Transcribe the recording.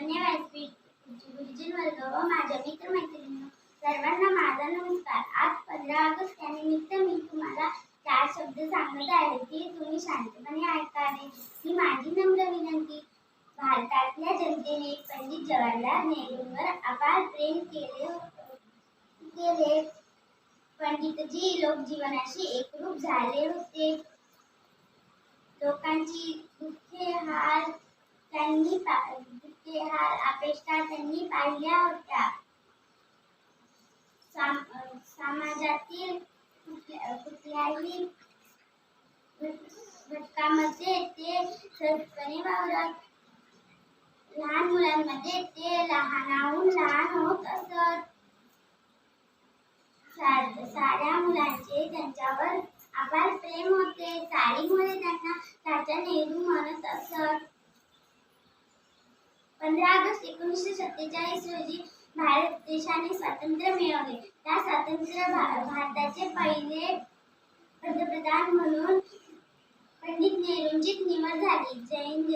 व्यासपीठ गुरुजन वर्ग व माझ्या सर्वांना माझा नमस्कार आज पंधरा ऑगस्ट या निमित्त मी तुम्हाला चार शब्द सांगत आहे ते तुम्ही शांतपणे ऐकावे ही माझी नम्र विनंती भारतातल्या जनतेने पंडित जवाहरलाल नेहरूंवर अपार प्रेम केले केले. पंडितजी लोकजीवनाशी एकरूप झाले होते. लोकांची दुःखे हाल त्यांनी दुःखे हाल अपेक्षा त्यांनी पाहिल्या होत्या. साम- समाजातील कुठल्याही घटकामध्ये ते सहजपणे वावरत. लहान मुलांमध्ये ते लहानाहून लहान होत असत. साऱ्या मुलांचे त्यांच्यावर अपार प्रेम होते. साडीमुळे त्यांना राजा नेहरू म्हणत असत. पंधरा ऑगस्ट एकोणीसशे सत्तेचाळीस रोजी भारत देशाने स्वातंत्र्य मिळवले. त्या स्वातंत्र्य भारताचे पहिले पंतप्रधान म्हणून पंडित नेहरूंची निवड झाली. जय हिंद